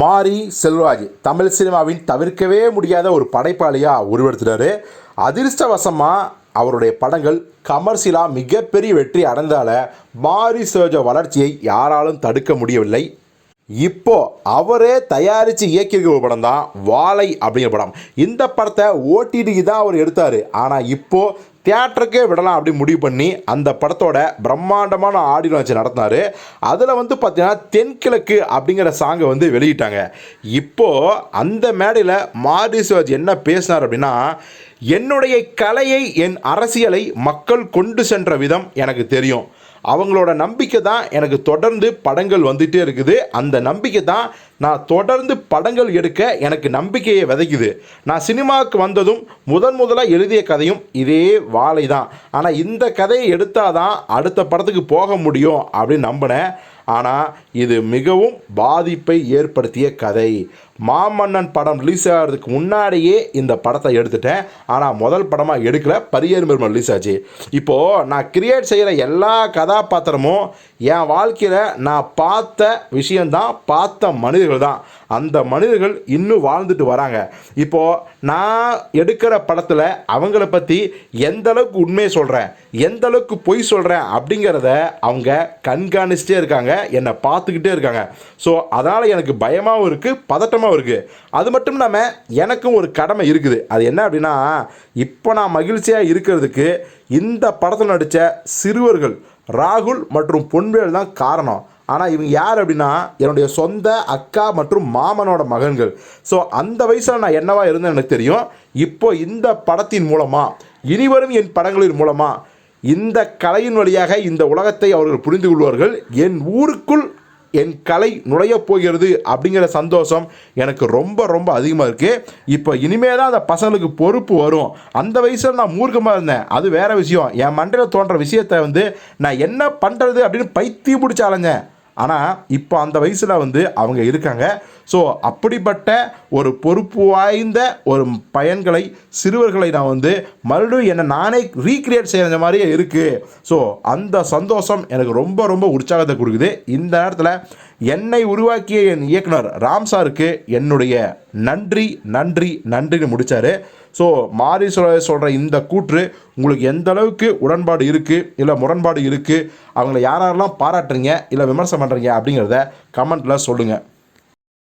மாரி செல்வராஜ். தமிழ் சினிமாவின் தவிர்க்கவே முடியாத ஒரு படைப்பாளியாக உருவெடுத்துட்டாரு. அதிர்ஷ்டவசமாக அவருடைய படங்கள் கமர்ஷியலாக மிகப்பெரிய வெற்றி அடைந்தால மாரி செல்வராஜ வளர்ச்சியை யாராலும் தடுக்க முடியவில்லை. இப்போ அவரே தயாரித்து இயக்கியிருக்கிற ஒரு படம் தான் வாழை அப்படிங்கிற படம். இந்த படத்தை ஓடிடிக்கு தான் அவர் எடுத்தார். ஆனால் இப்போது தியேட்டருக்கே விடலாம் அப்படி முடிவு பண்ணி அந்த படத்தோட பிரம்மாண்டமான ஆடியோ வச்சு நடத்தினார். அதில் வந்து பார்த்தீங்கன்னா தென்கிழக்கு அப்படிங்கிற சாங்கை வந்து வெளியிட்டாங்க. இப்போது அந்த மேடையில் மாரி சிவாஜி என்ன பேசினார் அப்படின்னா என்னுடைய கலையை என் அரசியலை மக்கள் கொண்டு சென்ற விதம் எனக்கு தெரியும். அவங்களோட நம்பிக்கை தான் எனக்கு தொடர்ந்து படங்கள் வந்துகிட்டே இருக்குது. அந்த நம்பிக்கை தான் நான் தொடர்ந்து படங்கள் எடுக்க எனக்கு நம்பிக்கையை விதைக்குது. நான் சினிமாவுக்கு வந்ததும் முதன் முதலாக எழுதிய கதையும் இதே வாழை தான் ஆனால் இந்த கதையை எடுத்தால் தான் அடுத்த படத்துக்கு போக முடியும் அப்படின்னு நம்பினேன். ஆனால் இது மிகவும் பாதிப்பை ஏற்படுத்திய கதை. மாமன்னன் படம் ரிலீஸ் ஆகிறதுக்கு முன்னாடியே இந்த படத்தை எடுத்துட்டேன். ஆனால் முதல் படமாக எடுக்கல பரியர் பெருமை ரிலீஸ் ஆச்சு. இப்போது நான் கிரியேட் செய்கிற எல்லா கதாபாத்திரமும் என் வாழ்க்கையில் நான் பார்த்த விஷயந்தான் பார்த்த மனிதர்கள் தான் அந்த மனிதர்கள் இன்னும் வாழ்ந்துட்டு வராங்க. இப்போது நான் எடுக்கிற படத்தில் அவங்கள பற்றி எந்த அளவுக்கு உண்மையை சொல்கிறேன் எந்த அளவுக்கு பொய் சொல்கிறேன் அப்படிங்கிறத அவங்க கண்காணிச்சிட்டே இருக்காங்க என்னை பார்த்துக்கிட்டே இருக்காங்க. ஸோ அதனால் எனக்கு பயமாகவும் இருக்குது பதட்டமாகவும் இருக்குது அது மட்டும் இல்லாமல் எனக்கும் ஒரு கடமை இருக்குது. அது என்ன அப்படின்னா இப்போ நான் மகிழ்ச்சியாக இருக்கிறதுக்கு இந்த படத்தில் நடித்த சிறுவர்கள் ராகுல் மற்றும் பொன்வேல் தான் காரணம். ஆனால் இவங்க யார் அப்படின்னா என்னுடைய சொந்த அக்கா மற்றும் மாமனோட மகன்கள். ஸோ அந்த வயசில் நான் என்னவா இருந்தேன் எனக்கு தெரியும். இப்போ இந்த படத்தின் மூலமாக இனிவரும் என் படங்களின் மூலமாக இந்த கலையின் வழியாக இந்த உலகத்தை அவர்கள் புரிந்து கொள்வார்கள். என் ஊருக்குள் என் கலை நுழையப் போகிறது அப்படிங்கிற சந்தோஷம் எனக்கு ரொம்ப ரொம்ப அதிகமாக இருக்குது இப்போ இனிமேல் தான் அந்த பசங்களுக்கு பொறுப்பு வரும். அந்த வயசில் நான் மூர்க்கமாக இருந்தேன். அது வேறு விஷயம். என் மண்டையில் தோன்ற விஷயத்தை வந்து நான் என்ன பண்ணுறது அப்படின்னு பைத்தியம் பிடிச்ச அலைஞ்சேன். ஆனால் இப்போ அந்த வயசில் வந்து அவங்க இருக்காங்க. ஸோ அப்படிப்பட்ட ஒரு பொறுப்பு வாய்ந்த ஒரு பயன்களை சிறுவர்களை நான் வந்து மறுபடியும் என்னை நானே ரீக்ரியேட் செய்கிற மாதிரியே இருக்குது ஸோ அந்த சந்தோஷம் எனக்கு ரொம்ப ரொம்ப உற்சாகத்தை கொடுக்குது. இந்த நேரத்தில் என்னை உருவாக்கிய என் இயக்குனர் ராம் சாருக்கு என்னுடைய நன்றி நன்றி நன்றின்னு முடித்தார் ஸோ மாரி சொல்கிற இந்த கூற்று உங்களுக்கு எந்த அளவுக்கு உடன்பாடு இருக்குது இல்லை முரண்பாடு இருக்குது அவங்கள யாரெல்லாம் பாராட்டுறீங்க இல்லை விமர்சனம் பண்ணுறீங்க அப்படிங்கிறத கமெண்ட்டில் சொல்லுங்கள்